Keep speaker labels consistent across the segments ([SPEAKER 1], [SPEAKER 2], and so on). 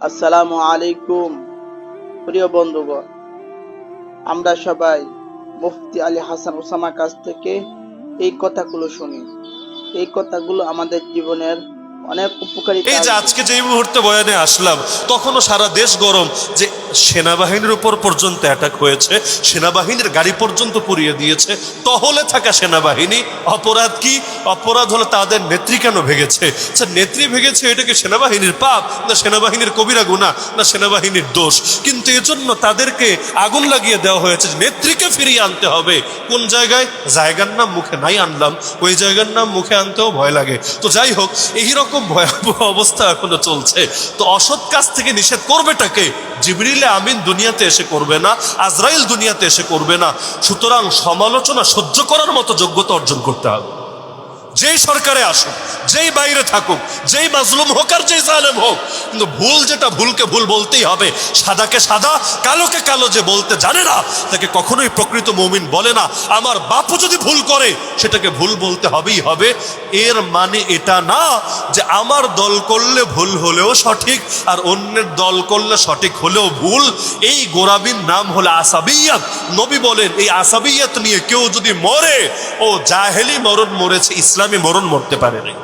[SPEAKER 1] আসসালামু আলাইকুম, প্রিয় বন্ধুগণ। আমরা সবাই মুফতি আলী হাসান ওসামার কাছ থেকে এই কথাগুলো শুনি। এই কথাগুলো আমাদের জীবনের অনেক উপকারী
[SPEAKER 2] এই যে আজকে যে মুহূর্তে বয়ানে আসলাম তখনও সারা দেশ গরম যে সেনাবাহিনীর উপর পর্যন্ত অ্যাটাক হয়েছে সেনাবাহিনীর গাড়ি পর্যন্ত পুড়িয়ে দিয়েছে টহলে থাকা সেনাবাহিনী অপরাধ কি? অপরাধ হলো তাদের নেত্রী কেন ভেঙেছে আচ্ছা নেত্রী ভেঙেছে এটাকে সেনাবাহিনীর পাপ না সেনাবাহিনীর কবিরা গুণা না সেনাবাহিনীর দোষ? কিন্তু এজন্য তাদেরকে আগুন লাগিয়ে দেওয়া হয়েছে নেত্রীকে ফিরিয়ে আনতে হবে। কোন জায়গায়? জায়গার নাম মুখে নাই আনলাম ওই জায়গার নাম মুখে আনতেও ভয় লাগে। তো যাই হোক এইরকম ভয়াবহ অবস্থা এখনও চলছে। তো অসৎ কাজ থেকে নিষেধ করবেটাকে জিবরিলে আমিন দুনিয়াতে এসে করবে না, আজরাইল দুনিয়াতে এসে করবে না। সুতরাং সমালোচনা সহ্য করার মতো যোগ্যতা অর্জন করতে হবে। যেই সরকারে আসুক, যেই বাইরে থাকুক, যেই মাজলুম হোক আর যেই জালেম হোক, কিন্তু ভুল যেটা ভুলকে ভুল বলতেই হবে। সাদাকে সাদা, কালোকে কালো যে বলতে জানে না, তাকে কখনোই প্রকৃত মমিন বলে না। আমার বাপও যদি ভুল করে, সেটাকে ভুল বলতে হবেই হবে। এর মানে এটা না যে আমার দল করলে ভুল হলেও সঠিক, আর অন্যের দল করলে সঠিক হলেও ভুল। এই গোরাবির নাম হলো আসাবিয়াত। নবী বলেন, এই আসাবিয়াত নিয়ে কেউ যদি মরে, ও জাহেলি মরণ মরেছে ইসলামী মরণ মরতে পারে নাই।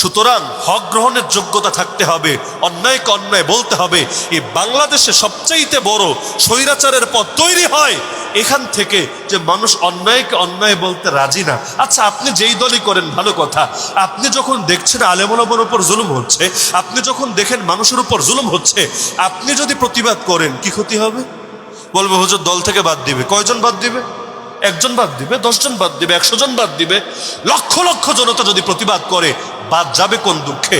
[SPEAKER 2] সুতরাং হক গ্রহণের যোগ্যতা থাকতে হবে, অন্যায়কে অন্যায় বলতে হবে। এই বাংলাদেশে সবচাইতে বড় স্বৈরাচারের পথ তৈরি হয় এখান থেকে যে মানুষ অন্যায়কে অন্যায় বলতে রাজি না। আচ্ছা আপনি যেই দলই করেন, ভালো কথা। আপনি যখন দেখছেন আলেমলামের উপর জুলুম হচ্ছে, আপনি যখন দেখেন মানুষের উপর জুলুম হচ্ছে, আপনি যদি প্রতিবাদ করেন, কি ক্ষতি হবে? বলবে, হুজুর, দল থেকে বাদ দিবে। কয়জন বাদ দিবে? একজন বাদ দিবে, দশজন বাদ দিবে, একশো জন বাদ দিবে, লক্ষ লক্ষ জনতা যদি প্রতিবাদ করে, বাদ যাবে কোন দুঃখে?